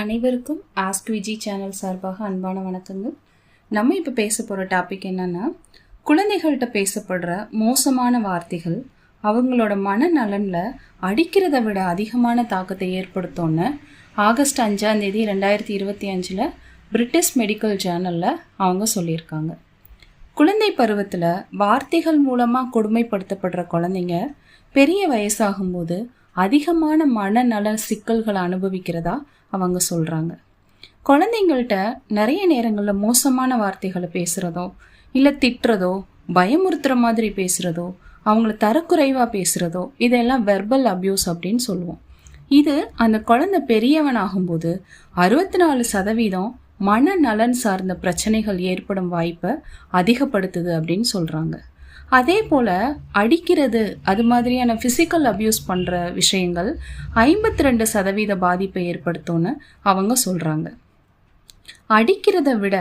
அனைவருக்கும் ask Viji channel சார்பாக அன்பான வணக்கங்கள். நம்ம இப்போ பேச போகிற டாபிக் என்னன்னா குழந்தைகள்கிட்ட பேசப்படுற மோசமான வார்த்தைகள் அவங்களோட மனநலனில் அடிக்கிறத விட அதிகமான தாக்கத்தை ஏற்படுத்தோன்னு ஆகஸ்ட் அஞ்சாம் தேதி ரெண்டாயிரத்தி இருபத்தி அஞ்சில் பிரிட்டிஷ் மெடிக்கல் ஜேர்னலில் அவங்க சொல்லியிருக்காங்க. குழந்தை பருவத்தில் வார்த்தைகள் மூலமாக கொடுமைப்படுத்தப்படுற குழந்தைங்க பெரிய வயசாகும்போது அதிகமான மனநல சிக்கல்களை அனுபவிக்கிறதா அவங்க சொல்கிறாங்க குழந்தைங்கள்ட்ட நிறைய நேரங்களில் மோசமான வார்த்தைகளை பேசுகிறதோ இல்லை திட்டுறதோ பயமுறுத்துற மாதிரி பேசுகிறதோ அவங்கள தரக்குறைவாக பேசுகிறதோ இதெல்லாம் வெர்பல் அப்யூஸ் அப்படின்னு சொல்லுவோம். இது அந்த குழந்தை பெரியவனாகும்போது அறுபத்தி நாலு சதவீதம் மனநலன் சார்ந்த பிரச்சனைகள் ஏற்படும் வாய்ப்பை அதிகப்படுத்துது அப்படின்னு சொல்கிறாங்க அதே போல் அடிக்கிறது அது மாதிரியான ஃபிசிக்கல் அப்யூஸ் பண்ணுற விஷயங்கள் ஐம்பத்தி ரெண்டு சதவீத பாதிப்பை ஏற்படுத்தும்னு அவங்க சொல்கிறாங்க அடிக்கிறத விட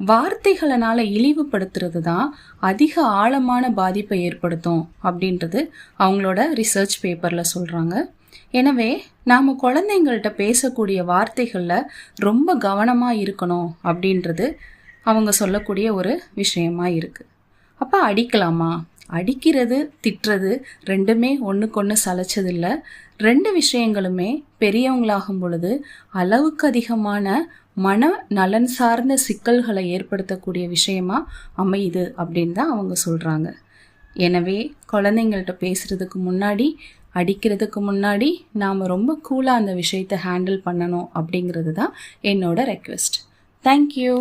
வார்த்தைகளனால் இழிவுபடுத்துறது தான் அதிக ஆழமான பாதிப்பை ஏற்படுத்தும் அப்படின்றது அவங்களோட ரிசர்ச் பேப்பரில் சொல்கிறாங்க எனவே நாம் குழந்தைங்கள்ட்ட பேசக்கூடிய வார்த்தைகளில் ரொம்ப கவனமாக இருக்கணும் அப்படின்றது அவங்க சொல்லக்கூடிய ஒரு விஷயமா இருக்குது அப்போ அடிக்கலாமா? அடிக்கிறது திட்டுறது ரெண்டுமே ஒன்றுக்கு ஒன்று சலைச்சதில்லை. ரெண்டு விஷயங்களுமே பெரியவங்களாகும் பொழுது அளவுக்கு அதிகமான மன நலன் சார்ந்த சிக்கல்களை ஏற்படுத்தக்கூடிய விஷயமா அமையுது அப்படின்னு தான் அவங்க சொல்கிறாங்க எனவே குழந்தைங்கள்ட்ட பேசுகிறதுக்கு முன்னாடி அடிக்கிறதுக்கு முன்னாடி நாம் ரொம்ப கூலாக அந்த விஷயத்தை ஹேண்டில் பண்ணணும் அப்படிங்கிறது தான் என்னோட ரெக்வெஸ்ட் தேங்க்யூ